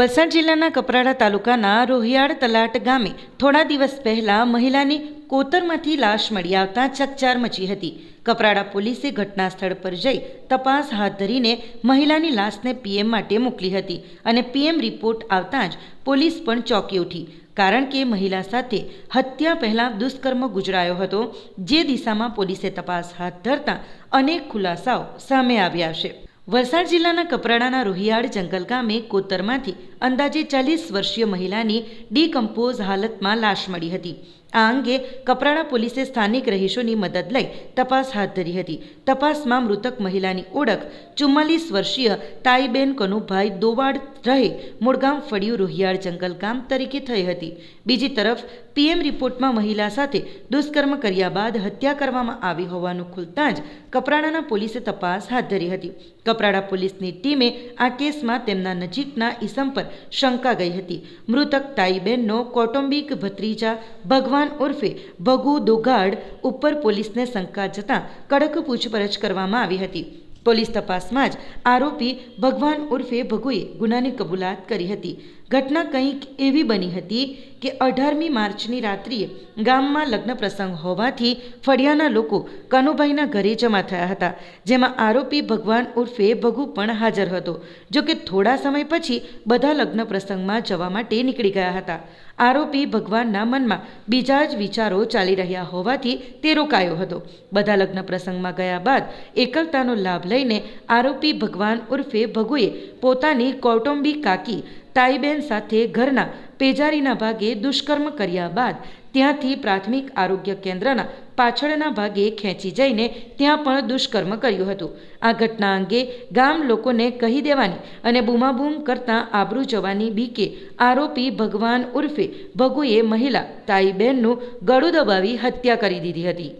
વલસાડ જિલ્લાના કપરાડા તાલુકાના રોહિયાળ તલાટ ગામે થોડા દિવસ પહેલા મહિલાની કોતરમાંથી લાશ મળી આવતા ચકચાર મચી હતી. કપરાડા પોલીસે ઘટના સ્થળ પર જઈ તપાસ હાથ ધરીને મહિલાની લાશને પીએમ માટે મોકલી હતી અને પીએમ રિપોર્ટ આવતા જ પોલીસ પણ ચોંકી ઉઠી. કારણ કે મહિલા સાથે હત્યા પહેલાં દુષ્કર્મ ગુજરાયો હતો, જે દિશામાં પોલીસે તપાસ હાથ ધરતા અનેક ખુલાસાઓ સામે આવ્યા છે. વલસાડ જિલ્લાના કપરાડાના રોહિયાળ જંગલ ગામે કોતરમાંથી અંદાજે ચાલીસ વર્ષીય મહિલાની ડીકમ્પોઝ હાલતમાં લાશ મળી હતી. આ અંગે કપરાડા પોલીસે સ્થાનિક રહીશોની મદદ લઈ તપાસ હાથ ધરી હતી. તપાસમાં મૃતક મહિલાની ઓળખ ચુમ્માલીસ વર્ષીય તાઈબેન કનુભાઈ દોવાડ રહે મૂળગામ ફળિયું રોહિયાળ જંગલ ગામ તરીકે થઈ હતી. બીજી તરફ પીએમ રિપોર્ટમાં મહિલા સાથે દુષ્કર્મ કર્યા બાદ હત્યા કરવામાં આવી હોવાનું ખુલતાં જ કપરાડાના પોલીસે તપાસ હાથ ધરી હતી. કપરાડા પોલીસની ટીમે આ કેસમાં તેમના નજીકના ઈસમ પર શંકા ગઈ હતી. મૃતક તાઈબેનનો કૌટુંબિક ભત્રીજા ભગવાન ઉર્ફે ભગુ દોગાડ ઉપર પોલીસને શંકા જતાં કડક પૂછપરછ કરવામાં આવી હતી. પોલીસ તપાસમાં જ આરોપી ભગવાન ઉર્ફે ભગુએ ગુનાની કબૂલાત કરી હતી. ઘટના કંઈક એવી બની હતી કે અઢારમી માર્ચની રાત્રિએ ગામમાં લગ્ન પ્રસંગ હોવાથી ફળિયાના લોકો કનુભાઈના ઘરે જમા થયા હતા, જેમાં આરોપી ભગવાન ઉર્ફે ભગુ પણ હાજર હતો, જો કે થોડા સમય પછી બધા લગ્ન પ્રસંગમાં જવા માટે નીકળી ગયા હતા. આરોપી ભગવાનના મનમાં બીજા જ વિચારો ચાલી રહ્યા હોવાથી તે રોકાયો હતો. બધા લગ્ન પ્રસંગમાં ગયા બાદ એકલતાનો લાભ લઈને આરોપી ભગવાન ઉર્ફે ભગુએ પોતાની કૌટુંબિક કાકી તાઈબેન સાથે ઘરના પેજારીના ભાગે દુષ્કર્મ કર્યા બાદ ત્યાંથી પ્રાથમિક આરોગ્ય કેન્દ્રના પાછળના ભાગે ખેંચી જઈને ત્યાં પણ દુષ્કર્મ કર્યું હતું. આ ઘટના અંગે ગામ લોકોને કહી દેવાની અને બૂમાબૂમ કરતાં આબરૂ જવાની બીકે આરોપી ભગવાન ઉર્ફે ભગુએ મહિલા તાઈબેનનું ગળું દબાવી હત્યા કરી દીધી હતી.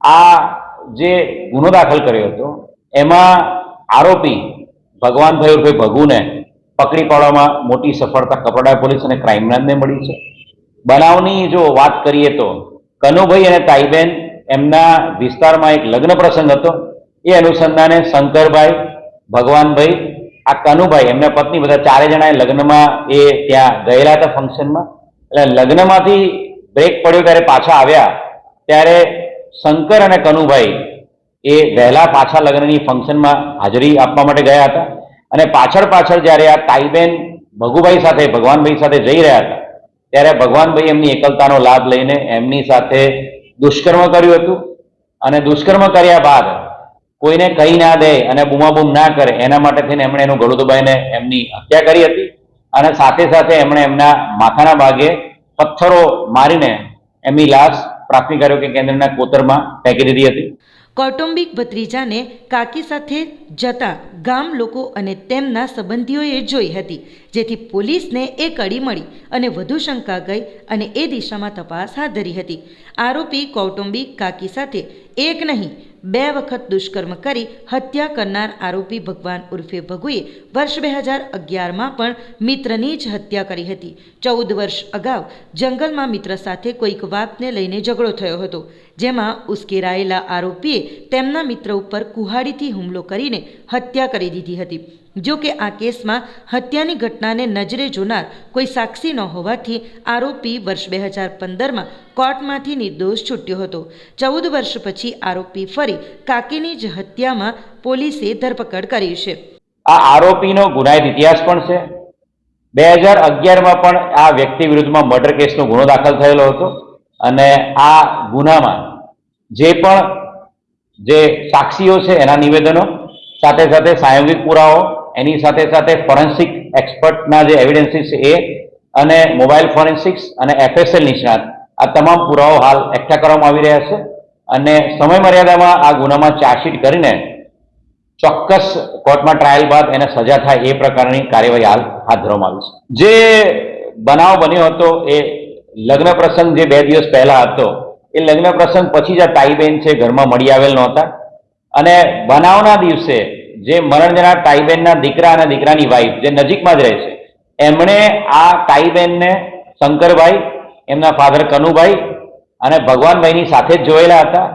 આ જે ગુનો દાખલ કર્યો હતો, એમાં આરોપી ભગવાનભાઈ ઉર્ફે ભગુને પકડી પાડવામાં મોટી સફળતા કપડા પોલીસ અને ક્રાઇમ બ્રાન્ચને મળી છે. બનાવની જો વાત કરીએ તો, કનુભાઈ અને તાઈબેન એમના વિસ્તારમાં એક લગ્ન પ્રસંગ હતો. એ અનુસંધાને શંકરભાઈ, ભગવાનભાઈ, આ કનુભાઈ એમના પત્ની બધા ચારે જણા લગ્નમાં એ ત્યાં ગયેલા હતા ફંક્શનમાં. એટલે લગ્નમાંથી બ્રેક પડ્યો ત્યારે પાછા આવ્યા. ત્યારે શંકર અને કનુભાઈ એ વહેલા પાછા લગ્નની ફંક્શનમાં હાજરી આપવા માટે ગયા હતા. અને પાછળ પાછળ જ્યારે આ તાઈબેન ભગુભાઈ સાથે, ભગવાનભાઈ સાથે જઈ રહ્યા હતા, ત્યારે ભગવાનભાઈ એમની એકલતાનો લાભ લઈને એમની સાથે દુષ્કર્મ કર્યું હતું. અને દુષ્કર્મ કર્યા બાદ કોઈને કહી ના દે અને બૂમાબૂમ ના કરે, એના માટે થઈને એમણે એનું ગળું દબાઈને એમની હત્યા કરી હતી. અને સાથે સાથે એમણે એમના માથાના ભાગે પથ્થરો મારીને એમની લાશ પ્રાથમિક આરોગ્ય કેન્દ્રના કોતરમાં ફેંકી દીધી હતી. કૌટુંબિક ભત્રીજાને કાકી સાથે જતા ગામ લોકો અને તેમના સંબંધીઓએ જોઈ હતી, જેથી પોલીસને એ કડી મળી અને વધુ શંકા ગઈ અને એ દિશામાં તપાસ હાથ ધરી હતી. આરોપી કૌટુંબિક કાકી સાથે એક નહીં, બે વખત દુષ્કર્મ કરી હત્યા કરનાર આરોપી ભગવાન ઉર્ફે ભગુએ વર્ષ બે હજાર અગિયારમાં પણ મિત્રની જ હત્યા કરી હતી. ચૌદ વર્ષ અગાઉ જંગલમાં મિત્ર સાથે કોઈક વાતને લઈને ઝઘડો થયો હતો. જેમાં ઉશ્કેરાયેલા આરોપીએ તેમના મિત્ર ઉપર કુહાડીથી હુમલો કરીને હત્યા કરી દીધી હતી. જો કે આ કેસમાં હત્યાની ઘટનાને નજરે જોનાર કોઈ સાક્ષી ન હોવાથી આરોપી વર્ષ બે હજાર પંદરમાં કોર્ટમાંથી નિર્દોષ છૂટ્યો હતો. ચૌદ વર્ષ પછી આરોપી ફરી કાકીની જ હત્યામાં પોલીસે ધરપકડ કરી છે. આ આરોપીનો ગુનાહિત ઇતિહાસ પણ છે. બે હજાર અગિયારમાં પણ આ વ્યક્તિ વિરુદ્ધમાં મર્ડર કેસનો ગુનો દાખલ થયેલો હતો અને આ ગુનામાં જે પણ જે સાક્ષીઓ છે એના નિવેદનો, સાથે સાથે સાયોગિક પુરાવો, એની સાથે સાથે ફોરેન્સિક એક્સપર્ટના જે એવિડન્સીસ એ અને મોબાઈલ ફોરેન્સિક્સ અને એફએસએલ નિષ્ણાત, આ તમામ પુરાવો હાલ એકઠા કરવામાં આવી રહ્યા છે અને સમય મર્યાદામાં આ ગુનામાં ચાર્જશીટ કરીને ચોક્કસ કોર્ટમાં ટ્રાયલ બાદ એને સજા થાય એ પ્રકારની કાર્યવાહી હાલ હાથ ધરવામાં આવી છે. જે બનાવ બન્યો હતો એ લગ્ન પ્રસંગ જે બે દિવસ પહેલા હતો એ લગ્ન પ્રસંગ પછી જ આ તાઈબેન છે, ઘરમાં મળી આવેલ નહોતા. અને બનાવના દિવસે જે મરણ જનાર તાઈબેનના દીકરા અને દીકરાની વાઈફ જે નજીકમાં જ રહે છે, એમણે આ તાઈબેનને શંકરભાઈ, એમના ફાધર કનુભાઈ અને ભગવાનભાઈની સાથે જ જોયેલા હતા.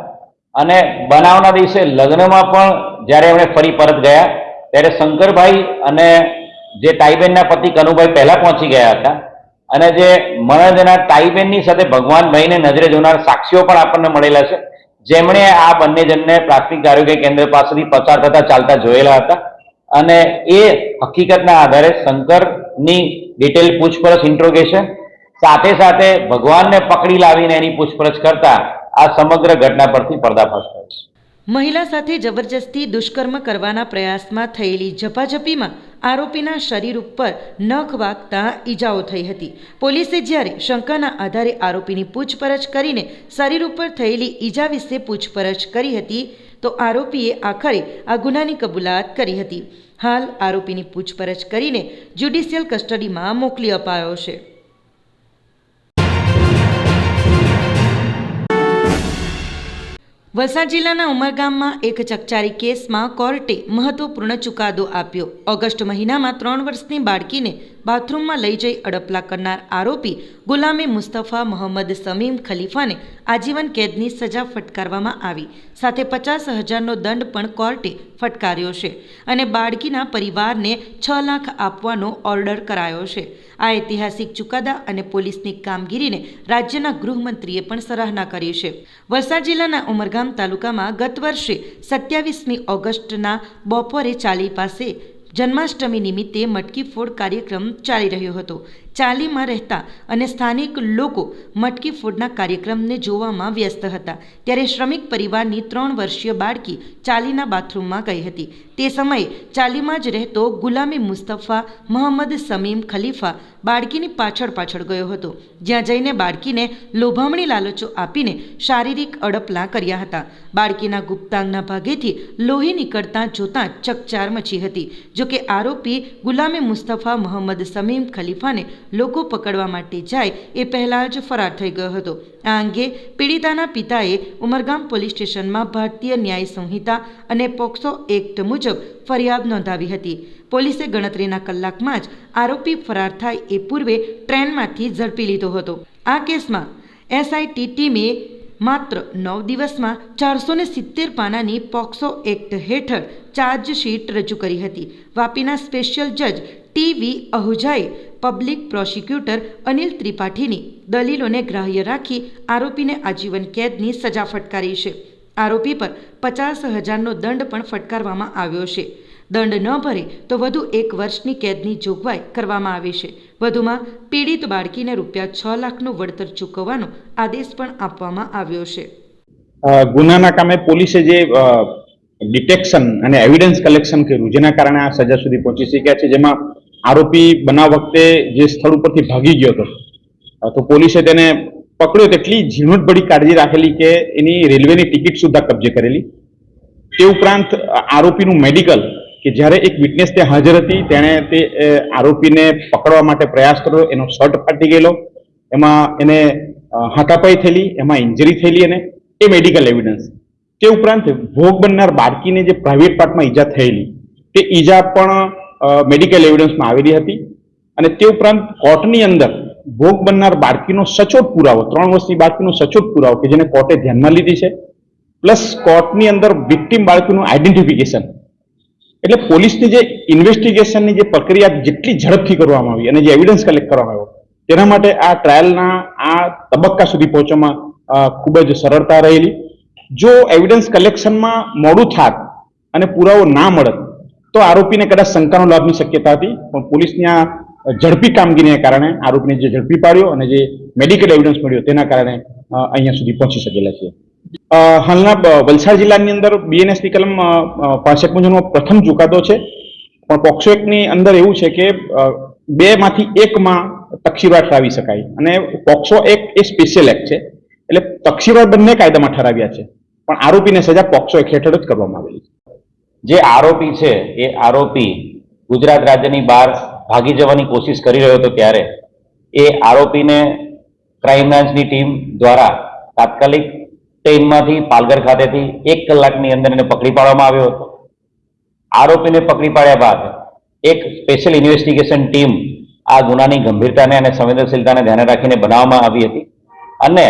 અને બનાવના દિવસે લગ્નમાં પણ જ્યારે એમણે ફરી પરત ગયા, ત્યારે શંકરભાઈ અને જે ટાઈબેનના પતિ કનુભાઈ પહેલાં પહોંચી ગયા હતા. અને જે મરણજના તાઈબેનની સાથે ભગવાનભાઈને નજરે જોનાર સાક્ષીઓ પણ આપણને મળેલા છે. જેમણે આ બંને જણને પ્રાથમિક આરોગ્ય કેન્દ્ર પાસેથી પસાર થતા ચાલતા જોયેલા હતા. અને એ હકીકતના આધારે શંકરની ડિટેલ પૂછપરછ ઇન્ટ્રોગેશન, સાથે સાથે ભગવાનને પકડી લાવીને એની પૂછપરછ કરતા આ સમગ્ર ઘટના પરથી પર્દાફાશ થયો છે. મહિલા સાથે જબરજસ્તી દુષ્કર્મ કરવાના પ્રયાસમાં થયેલી ઝપાઝપીમાં આરોપીના શરીર ઉપર નખ વાગતા ઈજાઓ થઈ હતી. પોલીસે જ્યારે શંકાના આધારે આરોપીની પૂછપરછ કરીને શરીર ઉપર થયેલી ઈજા વિશે પૂછપરછ કરી હતી, તો આરોપીએ આખરે આ ગુનાની કબૂલાત કરી હતી. હાલ આરોપીની પૂછપરછ કરીને જ્યુડિશિયલ કસ્ટડીમાં મોકલી અપાયો છે. વલસાડ જિલ્લાના ઉમરગામમાં એક ચકચારી કેસમાં કોર્ટે મહત્વપૂર્ણ ચુકાદો આપ્યો. ઓગસ્ટ મહિનામાં ત્રણ વર્ષની બાળકીને બાથરૂમમાં લઈ જઈ અડપલા કરનાર આરોપી ગુલામી મુસ્તફા મોહમ્મદ સમીમ ખલીફાને આજીવન કેદની સજા ફટકારવામાં આવી. સાથે પચાસ હજારનો દંડ પણ કોર્ટે ફટકાર્યો છે અને બાળકીના પરિવારને છ લાખ આપવાનો ઓર્ડર કરાયો છે. આ ઐતિહાસિક ચુકાદા અને પોલીસની કામગીરીને રાજ્યના ગૃહમંત્રીએ પણ સરાહના કરી છે. વલસાડ જિલ્લાના ઉમરગામ તાલુકામાં ગત વર્ષે સત્યાવીસમી ઓગસ્ટના બપોરે ચાલી પાસે જન્માષ્ટમી નિમિત્તે મટકી ફોડ કાર્યક્રમ ચાલી રહ્યો હતો. ચાલીમાં રહેતા અને સ્થાનિક લોકો મટકી ફોડના કાર્યક્રમને જોવામાં વ્યસ્ત હતા. ત્યારે શ્રમિક પરિવારની ત્રણ વર્ષીય બાળકી ચાલીના બાથરૂમમાં ગઈ હતી. તે સમયે ચાલીમાં જ રહેતો ગુલામી મુસ્તફા મોહમ્મદ સમીમ ખલીફા બાળકીની પાછળ પાછળ ગયો હતો. જ્યાં જઈને બાળકીને લોભામણી લાલચો આપીને શારીરિક અડપલા કર્યા હતા. બાળકીના ગુપ્તાંગના ભાગેથી લોહી નીકળતા જોતાં ચકચાર મચી હતી. જોકે આરોપી ગુલામી મુસ્તફા મોહમ્મદ સમીમ ખલીફાને લોકો પકડવા માટે જાય એ પહેલાં જ ફરાર થઈ ગયો હતો. આ અંગે પીડિતાના પિતાએ ઉમરગામ પોલીસ સ્ટેશનમાં ભારતીય ન્યાય સંહિતા અને પોક્સો એક્ટ મુજબ ફરિયાદ નોંધાવી હતી. પોલીસે ગણતરીના કલાકમાં જ આરોપી ફરાર થાય એ પૂર્વે ટ્રેનમાંથી ઝડપી લીધો હતો. આ કેસમાં એસઆઈટી ટીમે માત્ર નવ દિવસમાં ચારસો ને સિત્તેર પાનાની પોક્સો એક્ટ હેઠળ ચાર્જશીટ રજૂ કરી હતી. વાપીના સ્પેશિયલ જજ ટીવી અહુજાએ પબ્લિક પ્રોસિક્યુટર અનિલ ત્રિપાઠીની દલીલોને ગ્રાહ્ય રાખી આરોપીને આજીવન કેદની સજા ફટકારી છે. આરોપી પર પચાસ હજારનો દંડ પણ ફટકારવામાં આવ્યો છે. દંડ ન ભરે તો વધુ એક વર્ષની કેદની જોગવાઈ કરવામાં આવી છે. વધુમાં પીડિત બાળકીને રૂપિયા છ લાખનું વળતર ચૂકવવાનો આદેશ પણ આપવામાં આવ્યો છે. ગુનાના કામે પોલીસે જે ડિટેક્શન અને એવિડન્સ કલેક્શન કર્યું, જેના કારણે આ સજા સુધી પહોંચી શક્યા છે, જેમાં આરોપી બનાવ વખતે જે સ્થળ ઉપરથી ભાગી ગયો હતો. તો પોલીસે તેને પકડ્યો તેટલી ઝીણવટભરી કાળજી રાખેલી કે એની રેલવેની ટિકિટ સુદ્ધા કબજે કરેલી. તે ઉપરાંત આરોપીનું મેડિકલ કે જ્યારે એક વિટનેસ તે હાજર હતી, તેણે તે આરોપીને પકડવા માટે પ્રયાસ કર્યો, એનો શર્ટ ફાટી ગયેલો, એમાં એને હાકાપાઈ થયેલી, એમાં ઇન્જરી થયેલી અને એ મેડિકલ એવિડન્સ. તે ઉપરાંત ભોગ બનનાર બાળકીને જે પ્રાઇવેટ પાર્ટમાં ઈજા થયેલી, તે ઈજા પણ મેડિકલ એવિડન્સમાં આવેલી હતી અને તે ઉપરાંત કોર્ટની અંદર ભોગ બનનાર બાળકીનો સચોટ પુરાવો, ત્રણ વર્ષની બાળકીનો સચોટ પુરાવો કે જેને કોર્ટે ધ્યાનમાં લીધી છે પ્લસ કોર્ટની અંદર વિક્ટીમ બાળકીનું આઈડેન્ટિફિકેશન એટલે પોલીસની જે ઇન્વેસ્ટિગેશનની જે પ્રક્રિયા જેટલી ઝડપથી કરવામાં આવી અને જે એવિડન્સ કલેક્ટ કરવામાં આવ્યો, તેના માટે આ ટ્રાયલના આ તબક્કા સુધી પહોંચવામાં ખૂબ જ સરળતા રહેલી. જો એવિડન્સ કલેક્શનમાં મોડું થાત અને પુરાવો ના મળત તો આરોપીને કદાચ શંકાનો લાભની શક્યતા હતી, પણ પોલીસની આ ઝડપી કામગીરીને કારણે, આરોપીને જે ઝડપી પાડ્યો અને જે મેડિકલ એવિડન્સ મળ્યો તેના કારણે અહીંયા સુધી પહોંચી શકેલા છે હાલના વલસાડ જિલ્લાની અંદર બીએનએસની કલમ પાસઠ મુજબનો પ્રથમ ચુકાદો છે. પણ પોક્સો એક્ટની અંદર એવું છે કે બે માંથી એકમાં તકસીરવાર ઠરાવી શકાય. અને પોક્સો એક્ટ એ સ્પેશિયલ એક્ટ છે. એટલે તકસીરવાર બંને કાયદામાં ઠરાવ્યા છે. પણ આરોપીને સજા પોક્સો એક્ટ હેઠળ જ કરવામાં આવેલી છે. જે આરોપી છે, એ આરોપી ગુજરાત રાજ્યની બહાર ભાગી જવાની કોશિશ કરી રહ્યો હતો ત્યારે. એ આરોપીને ક્રાઇમ બ્રાન્ચની ટીમ દ્વારા તાત્કાલિક ટ્રેનમાંથી પાલઘર ખાતેથી એક કલાકની અંદર એને પકડી પાડવામાં આવ્યો હતો. આરોપીને પકડી પાડ્યા બાદ એક સ્પેશિયલ ઇન્વેસ્ટિગેશન ટીમ આ ગુનાની ગંભીરતાને અને સંવેદનશીલતાને ધ્યાને રાખીને બનાવવામાં આવી હતી. અને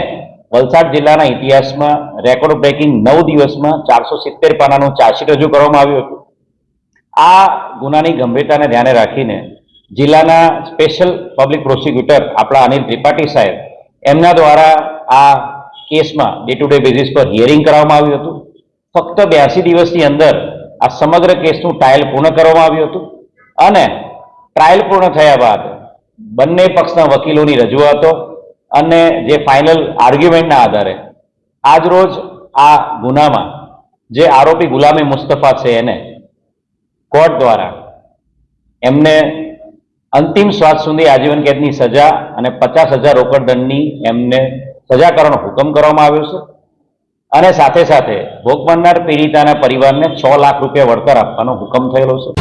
વલસાડ જિલ્લાના ઇતિહાસમાં રેકોર્ડ બ્રેકિંગ નવ દિવસમાં ચારસો સિત્તેર પાનાનું ચાર્જશીટ રજૂ કરવામાં આવ્યું હતું. આ ગુનાની ગંભીરતાને ધ્યાને રાખીને જિલ્લાના સ્પેશિયલ પબ્લિક પ્રોસિક્યુટર આપણા અનિલ ત્રિપાઠી સાહેબ એમના દ્વારા આ કેસમાં ડે ટુ ડે બેઝિસ પર હિયરિંગ કરવામાં આવ્યું હતું. ફક્ત બ્યાસી દિવસની અંદર આ સમગ્ર કેસનું ટ્રાયલ પૂર્ણ કરવામાં આવ્યું હતું અને ટ્રાયલ પૂર્ણ થયા બાદ બંને પક્ષના વકીલોની રજૂઆતો અને જે ફાઇનલ આર્ગ્યુમેન્ટના આધારે આજરોજ આ ગુનામાં જે આરોપી ગુલામી મુસ્તફા છે એને કોર્ટ દ્વારા એમને અંતિમ શ્વાસ સુધી આજીવન કેદની સજા અને પચાસ હજાર રોકડ દંડની એમને સજા કરવાનો હુકમ કરવામાં આવ્યો છે. અને સાથે સાથે ભોગ બનનાર પીડિતાના પરિવારને છ લાખ રૂપિયા વળતર આપવાનો હુકમ થયેલો છે.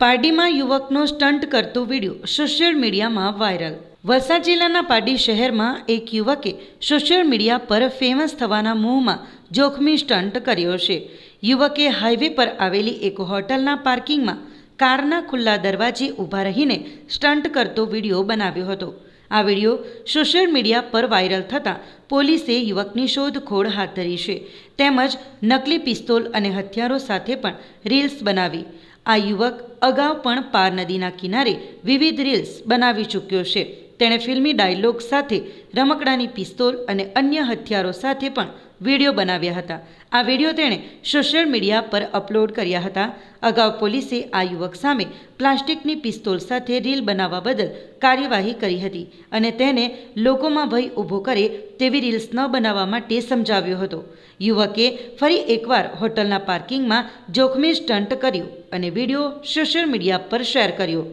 પારડીમાં યુવકનો સ્ટન્ટ કરતો વીડિયો સોશિયલ મીડિયામાં વાયરલ. વલસાડ જિલ્લાના પારડી શહેરમાં એક યુવકે સોશિયલ મીડિયા પર ફેમસ થવાના મોહમાં જોખમી સ્ટન્ટ કર્યો છે. યુવકે હાઈવે પર આવેલી એક હોટલના પાર્કિંગમાં કારના ખુલ્લા દરવાજે ઊભા રહીને સ્ટન્ટ કરતો વીડિયો બનાવ્યો હતો. આ વીડિયો સોશિયલ મીડિયા પર વાયરલ થતાં પોલીસે યુવકની શોધખોળ હાથ ધરી છે. તેમજ નકલી પિસ્તોલ અને હથિયારો સાથે પણ રીલ્સ બનાવી. આ યુવક અગાઉ પણ પાર નદીના કિનારે વિવિધ રીલ્સ બનાવી ચૂક્યો છે. તેણે ફિલ્મી ડાયલોગ સાથે રમકડાની પિસ્તોલ અને અન્ય હથિયારો સાથે પણ વીડિયો બનાવ્યા હતા. આ વીડિયો તેણે સોશિયલ મીડિયા પર અપલોડ કર્યા હતા. અગાઉ પોલીસે આ યુવક સામે પ્લાસ્ટિકની પિસ્તોલ સાથે રીલ બનાવવા બદલ કાર્યવાહી કરી હતી અને તેને લોકોમાં ભય ઊભો કરે તેવી રીલ્સ ન બનાવવા માટે સમજાવ્યો હતો. યુવકે ફરી એકવાર હોટલના પાર્કિંગમાં જોખમી સ્ટન્ટ કર્યું અને વીડિયો સોશિયલ મીડિયા પર શેર કર્યો.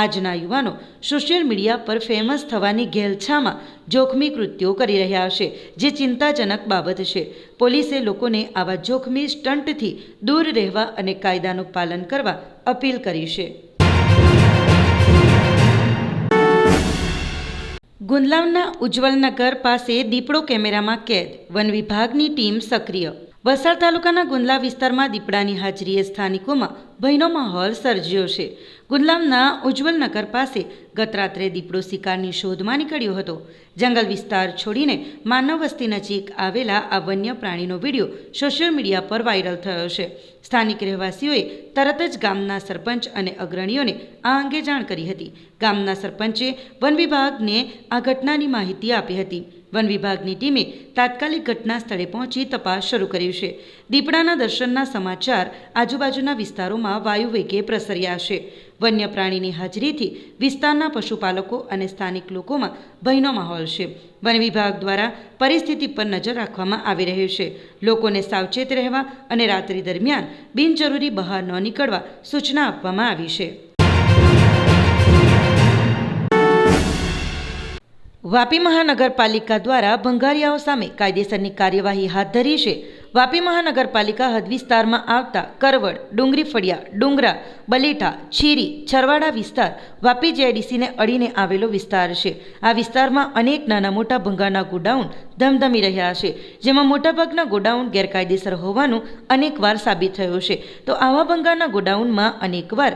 આજના યુવાનો સોશિયલ મીડિયા પર ફેમસ થવાની ઘેલછામાં જોખમી કૃત્યો કરી રહ્યા છે જે ચિંતાજનક બાબત છે. પોલીસે લોકોને આવા જોખમી સ્ટન્ટથી દૂર રહેવા અને કાયદાનું પાલન કરવા અપીલ કરી છે. ગુંદલાવના ઉજ્જવલનગર પાસે દીપડો કેમેરામાં કેદ, વન વિભાગની ટીમ સક્રિય. વલસાડ તાલુકાના ગુંદલા વિસ્તારમાં દીપડાની હાજરીએ સ્થાનિકોમાં ભયનો માહોલ સર્જ્યો છે. ગુદલામના ઉજ્જવલ નગર પાસે ગત રાત્રે દીપડો શિકારની શોધમાં નીકળ્યો હતો. જંગલ વિસ્તાર છોડીને માનવ વસ્તી નજીક આવેલા આ વન્ય પ્રાણીનો વીડિયો સોશિયલ મીડિયા પર વાયરલ થયો છે. સ્થાનિક રહેવાસીઓએ તરત જ ગામના સરપંચ અને અગ્રણીઓને આ અંગે જાણ કરી હતી. ગામના સરપંચે વન વિભાગને આ ઘટનાની માહિતી આપી હતી. વન વિભાગની ટીમે તાત્કાલિક ઘટના સ્થળે પહોંચી તપાસ શરૂ કરી છે. દીપડાના દર્શનના સમાચાર આજુબાજુના વિસ્તારોમાં વાયુવેગે પ્રસર્યા છે. વન્ય પ્રાણીની હાજરીથી વિસ્તારના પશુપાલકો અને સ્થાનિક લોકોમાં ભયનો માહોલ છે. વન વિભાગ દ્વારા પરિસ્થિતિ પર નજર રાખવામાં આવી રહી છે. લોકોને સાવચેત રહેવા અને રાત્રિ દરમિયાન બિનજરૂરી બહાર ન નીકળવા સૂચના આપવામાં આવી છે. વાપી મહાનગરપાલિકા દ્વારા ભંગારિયાઓ સામે કાયદેસરની કાર્યવાહી હાથ ધરી છે. વાપી મહાનગરપાલિકા હદ વિસ્તારમાં આવતા કરવડ, ડુંગરી ફળિયા, ડુંગરા, બલેટા, છીરી, છરવાડા વિસ્તાર વાપી જેડીસીને અડીને આવેલો વિસ્તાર છે. આ વિસ્તારમાં અનેક નાના મોટા ભંગારના ગોડાઉન ધમધમી રહ્યા છે, જેમાં મોટાભાગના ગોડાઉન ગેરકાયદેસર હોવાનું અનેકવાર સાબિત થયું છે. તો આવા ભંગારના ગોડાઉનમાં અનેકવાર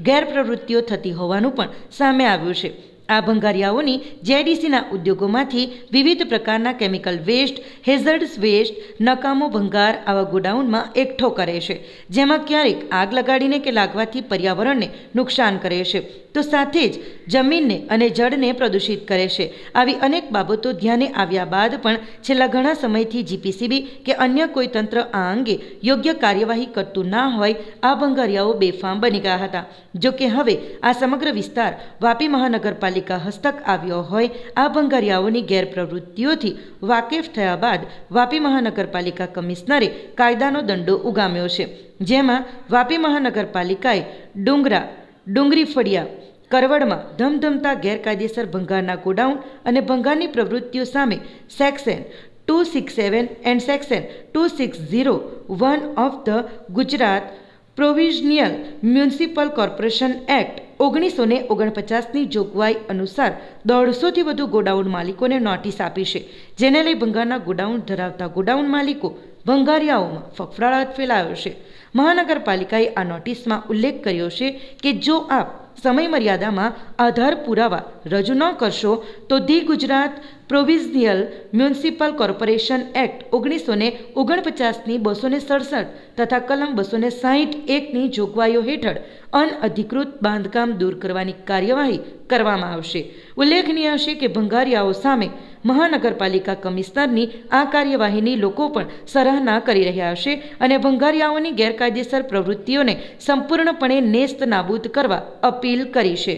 ગેરપ્રવૃત્તિઓ થતી હોવાનું પણ સામે આવ્યું છે. આ ભંગારિયાઓની જેડીસીના ઉદ્યોગોમાંથી વિવિધ પ્રકારના કેમિકલ વેસ્ટ, હેઝર્ડસ વેસ્ટ, નકામો ભંગાર આવા ગોડાઉનમાં એકઠો કરે છે, જેમાં ક્યારેક આગ લગાડીને કે લાગવાથી પર્યાવરણને નુકસાન કરે છે. તો સાથે જ જમીનને અને જળને પ્રદૂષિત કરે છે. આવી અનેક બાબતો ધ્યાને આવ્યા બાદ પણ છેલ્લા ઘણા સમયથી જીપીસીબી કે અન્ય કોઈ તંત્ર આ અંગે યોગ્ય કાર્યવાહી કરતું ના હોય, આ ભંગારિયાઓ બેફામ બની ગયા હતા. જો કે હવે આ સમગ્ર વિસ્તાર વાપી મહાનગરપાલિકા હસ્તક આવ્યો હોય, આ ભંગારિયાઓની ગેરપ્રવૃત્તિઓથી વાકેફ થયા બાદ વાપી મહાનગરપાલિકા કમિશનરે કાયદાનો દંડો ઉગામ્યો છે, જેમાં વાપી મહાનગરપાલિકાએ ડુંગરા, ડુંગરી ફળિયા, કરવડમાં ધમધમતા ગેરકાયદેસર ભંગારના ગોડાઉન અને ભંગારની પ્રવૃત્તિઓ સામે section two six seven and section two six zero one of the Gujarat provincial municipal corporation act ઓગણીસો ને ઓગણપચાસની જોગવાઈ અનુસાર દોઢસોથી વધુ ગોડાઉન માલિકોને નોટિસ આપી છે, જેને લઈ ભંગારના ગોડાઉન ધરાવતા ગોડાઉન માલિકો ભંગારિયાઓમાં ફફડાટ ફેલાયો છે. મહાનગરપાલિકાએ આ નોટિસમાં ઉલ્લેખ કર્યો છે કે જો આપ સમય મર્યાદામાં આધાર પુરાવા રજૂ ન કરશો, તો the Gujarat provincial municipal corporation act ઓગણીસો ને ઓગણપચાસની બસો ને સડસઠ તથા કલમ બસો ને સાહીઠ એકની જોગવાઈઓ હેઠળ અનઅધિકૃત બાંધકામ દૂર કરવાની કાર્યવાહી કરવામાં આવશે. ઉલ્લેખનીય છે કે ભંગારિયાઓ સામે મહાનગરપાલિકા કમિશનરની આ કાર્યવાહીની લોકો પણ સરાહના કરી રહ્યા હશે અને ભંગારિયાઓની ગેરકાયદેસર પ્રવૃત્તિઓને સંપૂર્ણપણે નેસ્ત નાબૂદ કરવા અપીલ કરી છે.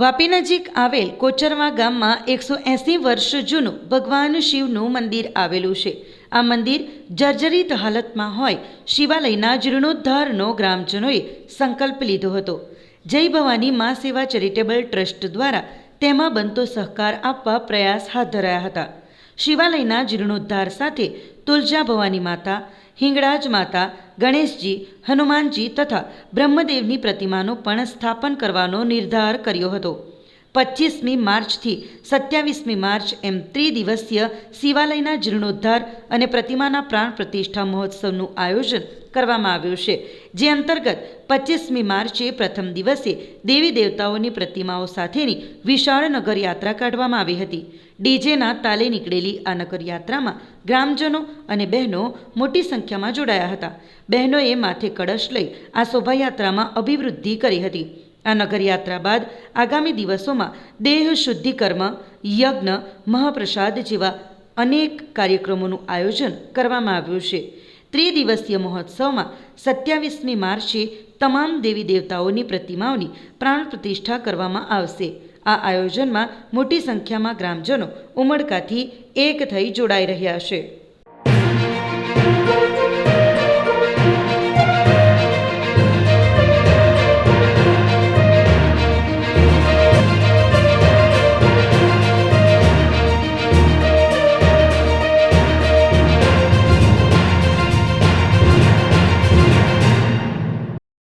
વાપી નજીક આવેલ કોચરવા ગામમાં એકસો એંસી વર્ષ જૂનું ભગવાન શિવનું મંદિર આવેલું છે. આ મંદિર જર્જરિત હાલતમાં હોય શિવાલયના જીર્ણોદ્ધારનો ગ્રામજનોએ સંકલ્પ લીધો હતો. જય ભવાની મા સેવા ચેરિટેબલ ટ્રસ્ટ દ્વારા તેમાં બનતો સહકાર આપવા પ્રયાસ હાથ ધરાયા હતા. શિવાલયના જીર્ણોદ્ધાર સાથે તુલજા ભવાની માતા, હિંગળાજ માતા, ગણેશજી, હનુમાનજી તથા બ્રહ્મદેવની પ્રતિમાનું પણ સ્થાપન કરવાનો નિર્ધાર કર્યો હતો. પચીસમી માર્ચથી સત્યાવીસમી માર્ચ એમ ત્રિદિવસીય શિવાલયના જીર્ણોદ્ધાર અને પ્રતિમાના પ્રાણ પ્રતિષ્ઠા મહોત્સવનું આયોજન કરવામાં આવ્યું છે, જે અંતર્ગત પચીસમી માર્ચે પ્રથમ દિવસે દેવી દેવતાઓની પ્રતિમાઓ સાથેની વિશાળ નગર યાત્રા કાઢવામાં આવી હતી. ડીજેના તાલે નીકળેલી આ નગર યાત્રામાં ગ્રામજનો અને બહેનો મોટી સંખ્યામાં જોડાયા હતા. બહેનોએ માથે કળશ લઈ આ શોભાયાત્રામાં અભિવૃદ્ધિ કરી હતી. આ નગરયાત્રા બાદ આગામી દિવસોમાં દેહ શુદ્ધિ કર્મ, યજ્ઞ, મહાપ્રસાદ જેવા અનેક કાર્યક્રમોનું આયોજન કરવામાં આવ્યું છે. ત્રિદિવસીય મહોત્સવમાં સત્યાવીસમી માર્ચે તમામ દેવી દેવતાઓની પ્રતિમાઓની પ્રાણ પ્રતિષ્ઠા કરવામાં આવશે. આ આયોજનમાં મોટી સંખ્યામાં ગ્રામજનો ઉમળકાથી એક થઈ જોડાઈ રહ્યા છે.